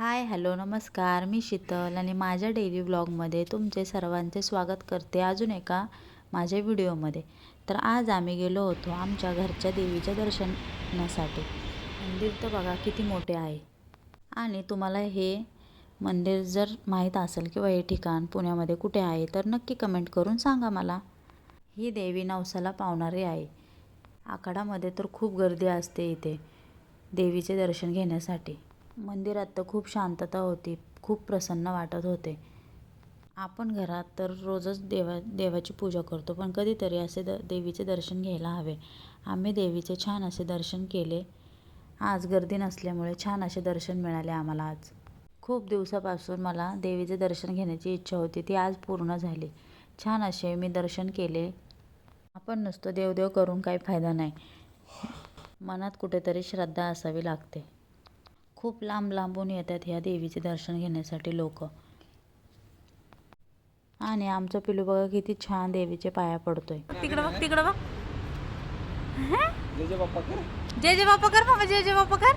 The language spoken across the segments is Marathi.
हाय हॅलो नमस्कार. मी शीतल आणि माझ्या डेली व्लॉगमध्ये तुमचे सर्वांचे स्वागत करते अजून एका माझ्या व्हिडिओमध्ये. तर आज आम्ही गेलो होतो आमच्या घरच्या देवीच्या दर्शनासाठी. मंदिर तर बघा किती मोठे आहे. आणि तुम्हाला हे मंदिर जर माहीत असेल किंवा हे ठिकाण पुण्यामध्ये कुठे आहे तर नक्की कमेंट करून सांगा मला. ही देवी नवसाला पावणारी आहे. आखाडामध्ये तर खूप गर्दी असते इथे देवीचे दर्शन घेण्यासाठी. मंदिरात तर खूप शांतता होती खूप प्रसन्न वाटत होते. आपण घरात तर रोजच देवा देवाची पूजा करतो पण कधीतरी असे द देवीचे दर्शन घ्यायला हवे. आम्ही देवीचे छान असे दर्शन केले. आज गर्दी नसल्यामुळे छान असे दर्शन मिळाले आम्हाला आज. खूप दिवसापासून मला देवीचे दर्शन घेण्याची इच्छा होती ती आज पूर्ण झाली. छान असे मी दर्शन केले. आपण नुसतं देवदेव करून काही फायदा नाही. मनात कुठेतरी श्रद्धा असावी लागते. खूप लांब लांबून येतात ह्या देवीचे दर्शन घेण्यासाठी लोक. आणि आमचं पिलू बघा किती छान देवीचे पाया पडतोय. तिकडं बघ तिकडं बघ. जय जय बाप्पा कर. जय बाबा जय जय बाप्पा कर.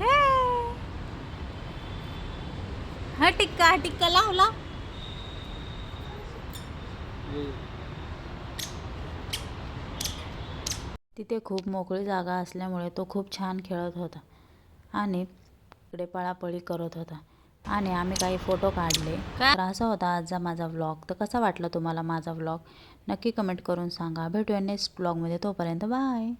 हे. हा. टिक्का हा टिक्का लावला तिथे खूप मोकळी जागा असल्यामुळे तो खूप छान खेळत होता आणि इकडे पळापळी करत होता. आणि आम्ही काही फोटो काढले. तर असा होता आजचा माझा व्लॉग तर कसा वाटला तुम्हाला माझा व्लॉग नक्की कमेंट करून सांगा. भेटूया नेक्स्ट ब्लॉगमध्ये तोपर्यंत बाय